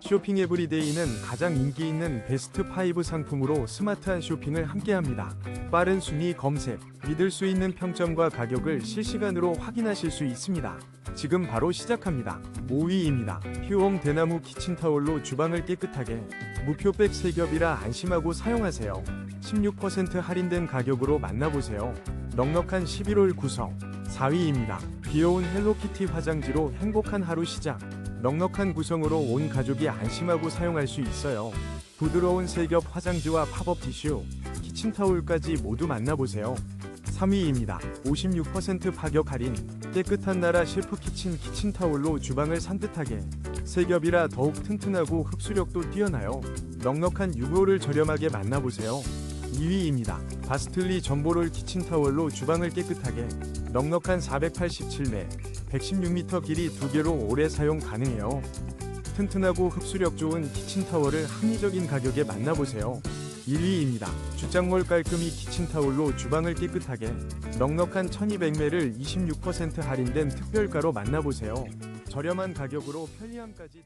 쇼핑 에브리데이는 가장 인기 있는 베스트 5 상품으로 스마트한 쇼핑을 함께합니다. 빠른 순위 검색, 믿을 수 있는 평점과 가격을 실시간으로 확인하실 수 있습니다. 지금 바로 시작합니다. 5위입니다. 퓨옹 대나무 키친타올로 주방을 깨끗하게 무표백 세겹이라 안심하고 사용하세요. 16% 할인된 가격으로 만나보세요. 넉넉한 11월 구성 4위입니다. 귀여운 헬로키티 화장지로 행복한 하루 시작. 넉넉한 구성으로 온 가족이 안심하고 사용할 수 있어요. 부드러운 세겹 화장지와 팝업 티슈, 키친타올까지 모두 만나보세요. 3위입니다. 56% 파격 할인. 깨끗한 나라 셰프 키친 키친타올로 주방을 산뜻하게. 세겹이라 더욱 튼튼하고 흡수력도 뛰어나요. 넉넉한 6호를 저렴하게 만나보세요. 2위입니다. 바스틀리 점보롤 키친타월로 주방을 깨끗하게 넉넉한 487매 116m 길이 두 개로 오래 사용 가능해요. 튼튼하고 흡수력 좋은 키친타월을 합리적인 가격에 만나보세요. 1위입니다. 주장몰 깔끔히 키친타올로 주방을 깨끗하게 넉넉한 1200매를 26% 할인된 특별가로 만나보세요. 저렴한 가격으로 편리함까지